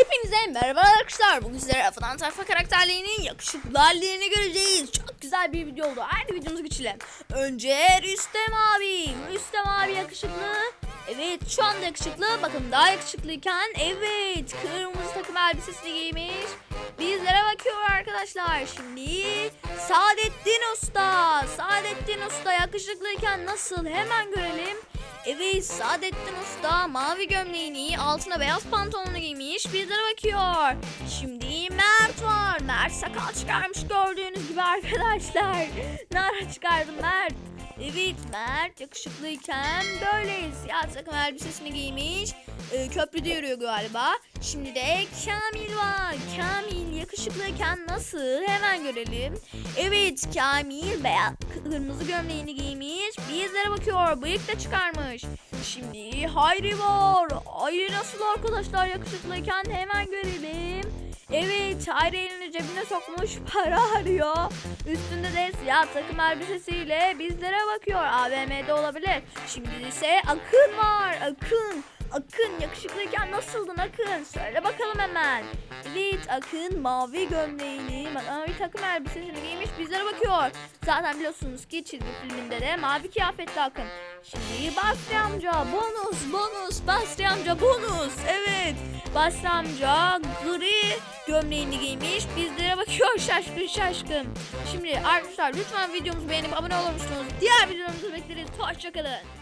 Hepinize merhaba arkadaşlar. Bugün sizlere Afadan Tayfa karakterlerinin yakışıklı hallerini göreceğiz. Çok güzel bir video oldu. Haydi videomuza geçelim. Önce Rüstem abi. Rüstem abi yakışıklı. Evet şu anda yakışıklı. Bakın daha yakışıklıyken evet kırmızı takım elbisesini giymiş. Bizlere bakıyor arkadaşlar. Şimdi Saadettin Usta. Saadettin Usta yakışıklıyken nasıl hemen görelim. Evet Saadettin Usta mavi gömleğini altına beyaz pantolonunu giymiş bizlere bakıyor. Şimdi Mert var. Mert sakal çıkarmış gördüğünüz gibi arkadaşlar. Nara çıkardı Mert. Evet Mert yakışıklıyken böyle siyah takım elbisesini giymiş. Ee, köprüde yürüyor galiba. Şimdi de Kamil var. Kamil yakışıklıyken nasıl hemen görelim. Evet Kamil beyaz kırmızı gömleğini giymiş. Bizlere bakıyor. Bıyık da çıkarmış. Şimdi Hayri var. Hayri nasıl arkadaşlar yakışıklıyken hemen görelim. Evet Hayri elini cebine sokmuş para arıyor. Üstünde de siyah takım elbisesiyle bizlere bakıyor. AVM'de olabilir. Şimdi ise Akın var. Akın. Akın yakışıklıyken nasıldın Akın? Söyle bakalım hemen. Evet Akın mavi gömleğini, mavi takım elbisesini giymiş bizlere bakıyor. Zaten biliyorsunuz ki çizgi filminde de mavi kıyafetli Akın. Şimdi Basri amca bonus bonus Basri amca bonus evet. Basri amca gri gömleğini giymiş bizlere bakıyor şaşkın şaşkın. Şimdi arkadaşlar lütfen videomuzu beğenip abone olur musunuz? Diğer videolarımızı bekleriz. Hoşçakalın.